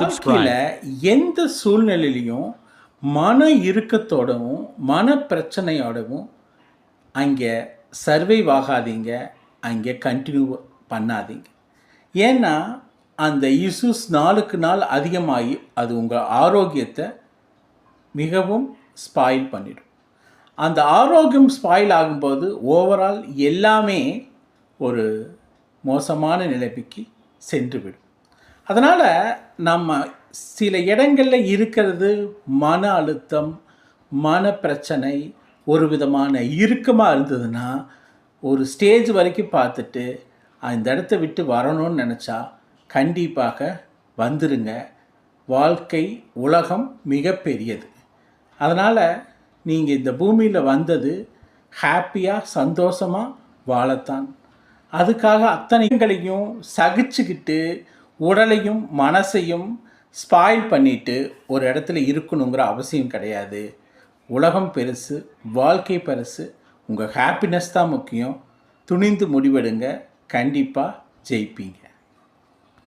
வாழ்க்கையில் எந்த சூழ்நிலையிலையும் மன இறுக்கத்தோடவும் மன பிரச்சனையோடவும் அங்கே சர்வைவ் ஆகாதீங்க. அங்கே கண்டினியூ பண்ணாதீங்க. ஏன்னா அந்த இஷ்யூஸ் நாளுக்கு நாள் அதிகமாகி அது உங்கள் ஆரோக்கியத்தை மிகவும் ஸ்பாயில் பண்ணிடும். அந்த ஆரோக்கியம் ஸ்பாயில் ஆகும்போது ஓவரால் எல்லாமே ஒரு மோசமான நிலைமைக்கு சென்றுவிடும். அதனால் நம்ம சில இடங்களில் இருக்கிறது மன அழுத்தம் மன பிரச்சனை ஒரு விதமான இறுக்கமாக இருந்ததுன்னா ஒரு ஸ்டேஜ் வரைக்கும் பார்த்துட்டு அந்த இடத்த விட்டு வரணும்னு நினச்சா கண்டிப்பாக வந்துருங்க. வாழ்க்கை உலகம் மிகப்பெரியது. அதனால் நீங்கள் இந்த பூமியில் வந்தது ஹாப்பியாக சந்தோஷமாக வாழத்தான். அதுக்காக அத்தனைகளையும் சகிச்சுக்கிட்டு உடலையும் மனசையும் ஸ்பாயில் பண்ணிட்டு ஒரு இடத்துல இருக்கணுங்கிற அவசியம் கிடையாது. உலகம் பெருசு வாழ்க்கை பெருசு உங்கள் ஹாப்பினஸ் தான் முக்கியம். துணிந்து முடிவெடுங்க. கண்டிப்பாக ஜெயிப்பீங்க.